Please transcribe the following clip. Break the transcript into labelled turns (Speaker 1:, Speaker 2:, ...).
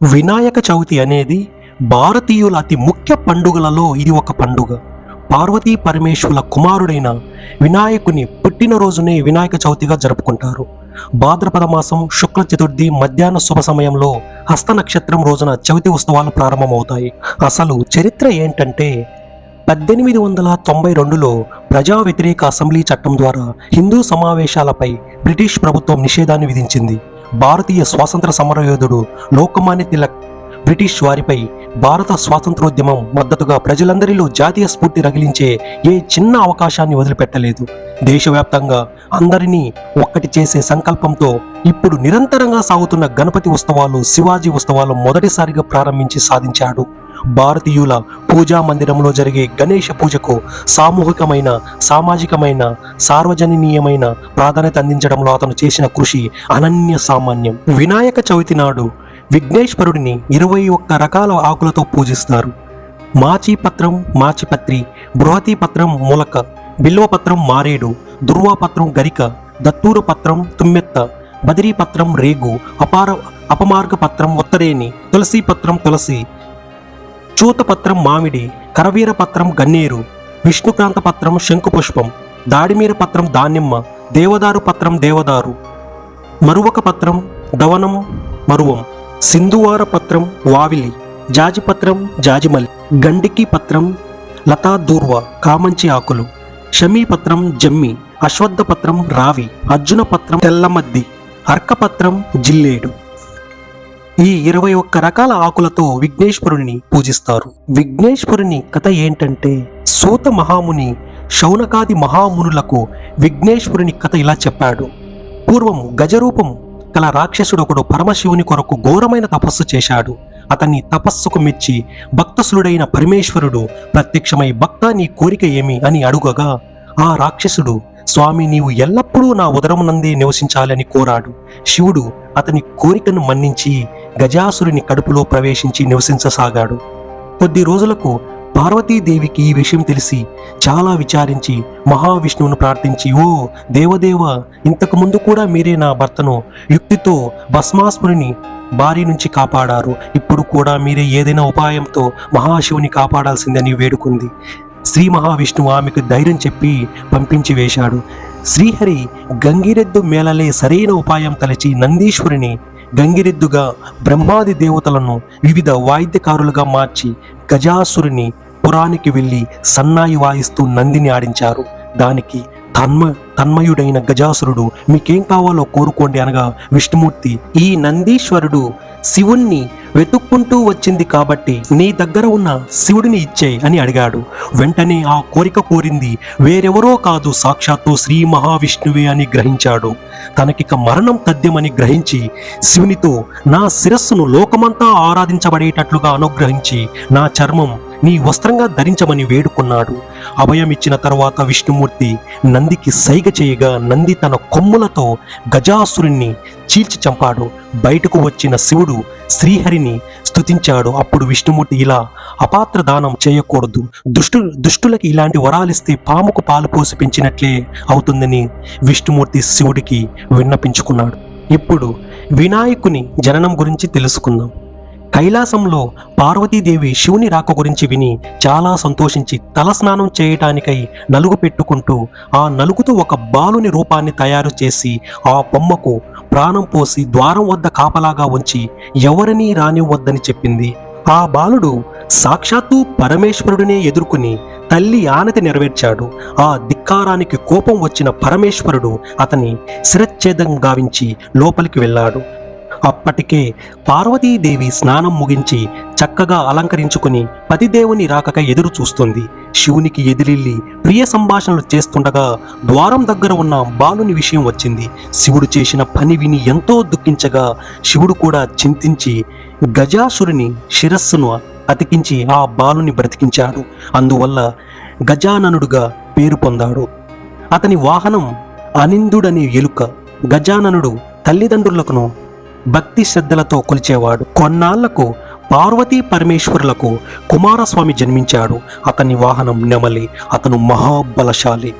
Speaker 1: వినాయక చవితి అనేది భారతీయుల అతి ముఖ్య పండుగలలో ఇది ఒక పండుగ. పార్వతీ పరమేశ్వరుల కుమారుడైన వినాయకుని పుట్టినరోజునే వినాయక చవితిగా జరుపుకుంటారు. భాద్రపద మాసం శుక్ల చతుర్థి మధ్యాహ్న శుభ సమయంలో హస్త నక్షత్రం రోజున చవితి ఉత్సవాలు ప్రారంభమవుతాయి. అసలు చరిత్ర ఏంటంటే పద్దెనిమిది వందల తొంభై రెండులో ప్రజా వ్యతిరేక అసెంబ్లీ చట్టం ద్వారా హిందూ సమావేశాలపై బ్రిటిష్ ప్రభుత్వం నిషేధాన్ని విధించింది. భారతీయ స్వాతంత్ర సమరయోధుడు లోకమాన్య తిలక్ బ్రిటిష్ వారిపై భారత స్వాతంత్రోద్యమం మద్దతుగా ప్రజలందరిలో జాతీయ స్ఫూర్తి రగిలించే ఏ చిన్న అవకాశాన్ని వదిలిపెట్టలేదు. దేశవ్యాప్తంగా అందరినీ ఒక్కటి చేసే సంకల్పంతో ఇప్పుడు నిరంతరంగా సాగుతున్న గణపతి ఉత్సవాలు శివాజీ ఉత్సవాలు మొదటిసారిగా ప్రారంభించి సాధించాడు. భారతీయుల పూజా మందిరంలో జరిగే గణేష పూజకు సామూహికమైన సామాజికమైన సార్వజనీయమైన ప్రాధాన్యత అందించడంలో అతను చేసిన కృషి అనన్య సామాన్యం. వినాయక చవితి నాడు విఘ్నేశ్వరుడిని ఇరవై ఒక్క రకాల ఆకులతో పూజిస్తారు. మాచిపత్రం మాచిపత్రి బృహతీపత్రం మూలక బిల్వపత్రం మారేడు దుర్వాపత్రం గరిక దత్తూరపత్రం తుమ్మెత్త బదిరీపత్రం రేగు అపార అపమార్గపత్రం ఉత్తరేని తులసీపత్రం తులసి చూతపత్రం మామిడి కరవీర పత్రం గన్నేరు విష్ణుకాంత పత్రం శంకుపుష్పం దాడిమీర పత్రం దానిమ్మ దేవదారు పత్రం దేవదారు. మరువక పత్రం దవనం మరువం. సింధువార పత్రం వావిలి జాజిపత్రం జాజిమలి గండికి పత్రం లతా దూర్వ కామంచి ఆకులు. షమీపత్రం జమ్మి అశ్వత్థ పత్రం రావి. అర్జున పత్రం తెల్లమద్ది. అర్కపత్రం జిల్లేడు. ఈ ఇరవై ఒక్క రకాల ఆకులతో విఘ్నేశ్వరుణ్ణి పూజిస్తారు. విఘ్నేశ్వరుని కథ ఏంటంటే సూత మహాముని శౌనకాది మహామునులకు విఘ్నేశ్వరుని కథ ఇలా చెప్పాడు. పూర్వం గజరూపం గల రాక్షసుడొకడు పరమశివుని కొరకు ఘోరమైన తపస్సు చేశాడు. అతన్ని తపస్సుకు మెచ్చి భక్తసులుడైన పరమేశ్వరుడు ప్రత్యక్షమై భక్త నీ కోరిక ఏమి? అని అడుగగా ఆ రాక్షసుడు స్వామి నీవు ఎల్లప్పుడూ నా ఉదరమునందే నివసించాలని కోరాడు. శివుడు అతని కోరికను మన్నించి గజాసురుని కడుపులో ప్రవేశించి నివసించసాగాడు. కొద్ది రోజులకు పార్వతీదేవికి ఈ విషయం తెలిసి చాలా విచారించి మహావిష్ణువును ప్రార్థించి ఓ దేవదేవ ఇంతకు ముందు కూడా మీరే నా భర్తను యుక్తితో భస్మాసురుని బారి నుంచి కాపాడారు. ఇప్పుడు కూడా మీరే ఏదైనా ఉపాయంతో మహాశివుని కాపాడాల్సిందని వేడుకుంది. శ్రీ మహావిష్ణువు ఆమెకు ధైర్యం చెప్పి పంపించి వేశాడు. శ్రీహరి గంగిరెద్దు మేళలే సరైన ఉపాయం తలచి నందీశ్వరిని గంగిరెద్దుగా బ్రహ్మాది దేవతలను వివిధ వాయిద్యకారులుగా మార్చి గజాసురుని పురానికి వెళ్ళి సన్నాయి వాయిస్తూ నందిని ఆడించారు. దానికి తన్మ తన్మయుడైన గజాసురుడు మీకేం కావాలో కోరుకోండి అనగా విష్ణుమూర్తి ఈ నందీశ్వరుడు శివుణ్ణి వెతుక్కుంటూ వచ్చింది కాబట్టి నీ దగ్గర ఉన్న శివుడిని ఇచ్చే అని అడిగాడు. వెంటనే ఆ కోరిక కోరింది వేరెవరో కాదు సాక్షాత్తు శ్రీ మహావిష్ణువే అని గ్రహించాడు. తనకిక మరణం తథ్యమని గ్రహించి శివునితో నా శిరస్సును లోకమంతా ఆరాధించబడేటట్లుగా అనుగ్రహించి నా చర్మం నీ వస్త్రంగా ధరించమని వేడుకున్నాడు. అభయమిచ్చిన తర్వాత విష్ణుమూర్తి నందికి సైగ చేయగా నంది తన కొమ్ములతో గజాసురుణ్ణి చీల్చి చంపాడు. బయటకు వచ్చిన శివుడు శ్రీహరిని స్తుతించాడు. అప్పుడు విష్ణుమూర్తి ఇలా అపాత్ర దానం చేయకూడదు. దుష్టు దుష్టులకి ఇలాంటి వరాలిస్తే పాముకు పాలు పోసి పెంచినట్లే అవుతుందని విష్ణుమూర్తి శివుడికి విన్నపించుకున్నాడు. ఇప్పుడు వినాయకుని జననం గురించి తెలుసుకుందాం. కైలాసంలో పార్వతీదేవి శివుని రాక గురించి విని చాలా సంతోషించి తలస్నానం చేయటానికై నలుగు పెట్టుకుంటూ ఆ నలుగుతో ఒక బాలుని రూపాన్ని తయారు చేసి ఆ బొమ్మకు ప్రాణం పోసి ద్వారం వద్ద కాపలాగా ఉంచి ఎవరినీ రానివ్వద్దని చెప్పింది. ఆ బాలుడు సాక్షాత్తు పరమేశ్వరుడినే ఎదుర్కొని తల్లి ఆనతి నెరవేర్చాడు. ఆ ధిక్కారానికి కోపం వచ్చిన పరమేశ్వరుడు అతని శిరచ్ఛేదం గావించి లోపలికి వెళ్ళాడు. అప్పటికే పార్వతీదేవి స్నానం ముగించి చక్కగా అలంకరించుకుని పతిదేవుని రాకక ఎదురు చూస్తుంది శివునికి ఎదిరిల్లి ప్రియ సంభాషణలు చేస్తుండగా ద్వారం దగ్గర ఉన్న బాలుని విషయం వచ్చింది. శివుడు చేసిన పని విని ఎంతో దుఃఖించగా శివుడు కూడా చింతించి గజాసురుని శిరస్సును అతికించి ఆ బాలుని బ్రతికించాడు. అందువల్ల గజాననుడుగా పేరు పొందాడు. అతని వాహనం అనిందుడనే ఎలుక గజాననుడు తల్లిదండ్రులకును భక్తి శ్రద్ధలతో కొలిచేవాడు. కొన్నాళ్ళకు పార్వతీ పరమేశ్వరులకు కుమారస్వామి జన్మించాడు. అతని వాహనం నెమలి అతను మహాబలశాలి.